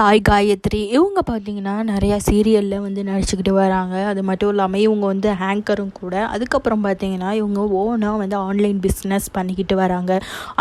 சாய் காயத்ரி இவங்க பார்த்தீங்கன்னா நிறையா சீரியலில் வந்து நடிச்சுக்கிட்டு வராங்க. அது மட்டும் இல்லாமல் இவங்க வந்து ஹேங்கரும் கூட. அதுக்கப்புறம் பார்த்தீங்கன்னா இவங்க ஓனாக வந்து ஆன்லைன் பிஸ்னஸ் பண்ணிக்கிட்டு வராங்க.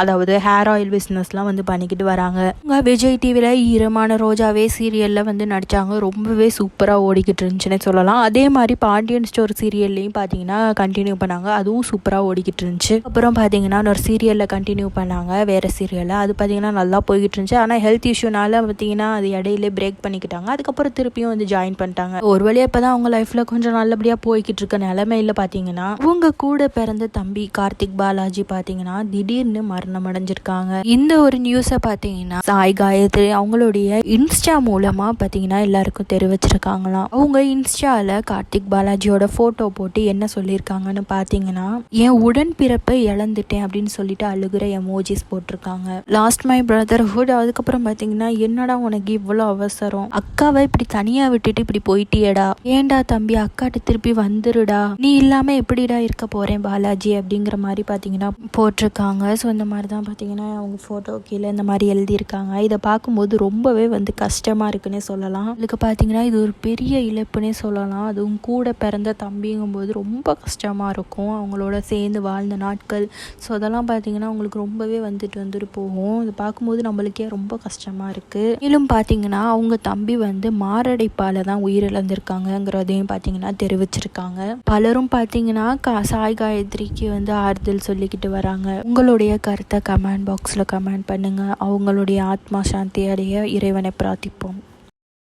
அதாவது ஹேர் ஆயில் பிஸ்னஸ்லாம் வந்து பண்ணிக்கிட்டு வராங்க. இவங்க விஜய் டிவியில் ஈரமான ரோஜாவே சீரியலில் வந்து நடித்தாங்க ரொம்பவே சூப்பராக ஓடிக்கிட்டு இருந்துச்சுன்னு சொல்லலாம். அதே மாதிரி பாண்டியன் ஸ்டோர் சீரியல்லையும் பார்த்தீங்கன்னா கண்டினியூ பண்ணாங்க. அதுவும் சூப்பராக ஓடிக்கிட்டு இருந்துச்சு. அப்புறம் பார்த்தீங்கன்னா ஒரு சீரியலில் கண்டினியூ பண்ணாங்க. வேறு சீரியலில் அது பார்த்தீங்கன்னா நல்லா போய்கிட்டு இருந்துச்சு. ஆனால் ஹெல்த் இஷ்யூனால பார்த்தீங்கன்னா அது இடையில பிரேக் பண்ணிக்கிட்டாங்க. அதுக்கப்புறம் திருப்பியும் வந்து ஜாயின் பண்ணிட்டாங்க. ஒரு வழியாக இப்போ தான் அவங்க லைஃப்பில் கொஞ்சம் நல்லபடியாக போய்கிட்டு இருக்க நிலமையில பார்த்தீங்கன்னா உங்கள் கூட பிறந்த தம்பி கார்த்திக் பாலாஜி பார்த்தீங்கன்னா திடீர்னு மரணம் அடைஞ்சிருக்காங்க. இந்த ஒரு நியூஸை பார்த்தீங்கன்னா சாய் காயத்ரி அவங்களுடைய இன்ஸ்டா மூலமாக பார்த்தீங்கன்னா எல்லாருக்கும் தெரிவிச்சிருக்காங்களாம். அவங்க இன்ஸ்டாவில் கார்த்திக் பாலாஜியோட ஃபோட்டோ போட்டு என்ன சொல்லியிருக்காங்கன்னு பார்த்தீங்கன்னா என் உடன்பிறப்பை இழந்துட்டேன் அப்படின்னு சொல்லிட்டு அழுகிற எமோஜிஸ் போட்டிருக்காங்க. லாஸ்ட் மை பிரதர்ஹுட் அதுக்கப்புறம் பார்த்தீங்கன்னா என்னடா உனக்கு இவ்வளோ அவசரம். அக்காவை இப்படி தனியாக விட்டுட்டு இப்படி போயிட்டியேடா. ஏன்டா தம்பி அக்காட்ட திருப்பி வந்துருடா. நீ இல்லாமல் எப்படிடா இருக்க போகிறேன் பாலாஜி அப்படிங்கிற மாதிரி பார்த்தீங்கன்னா போட்டிருக்காங்க. ஸோ இந்த மாதிரி தான் பார்த்தீங்கன்னா அவங்க ஃபோட்டோ கீழே இந்த மாதிரி எழுதியிருக்காங்க. இதை பார்க்கும்போது ரொம்பவே வந்து கஷ்டமாக இருக்குன்னே சொல்லலாம். இதுக்கு பார்த்தீங்கன்னா இது ஒரு பெரிய இழப்புனே சொல்லலாம். அதுவும் கூட பிறந்த தம்பிங்கும்போது ரொம்ப கஷ்டமாக இருக்கும். அவங்களோட சேர்ந்து வாழ்ந்த நாட்கள். ஸோ அதெல்லாம் பார்த்தீங்கன்னா அவங்களுக்கு ரொம்பவே வந்துட்டு வந்துட்டு போகும். இதை பார்க்கும்போது நம்மளுக்கே ரொம்ப கஷ்டமாக இருக்குது மேலும் பார்த்திங்கன்னா அவங்க தம்பி வந்து மாரடைப்பால் தான் உயிரிழந்திருக்காங்கங்கிறதையும் பார்த்தீங்கன்னா தெரிவிச்சிருக்காங்க. பலரும் பார்த்தீங்கன்னா கா சாய் காயத்ரிக்கு வந்து ஆறுதல் சொல்லிக்கிட்டு வராங்க. உங்களுடைய கருத்தை கமெண்ட் பாக்ஸில் கமெண்ட் பண்ணுங்கள் அவங்களுடைய ஆத்மா சாந்தி அடைய இறைவனை பிரார்த்திப்போம்.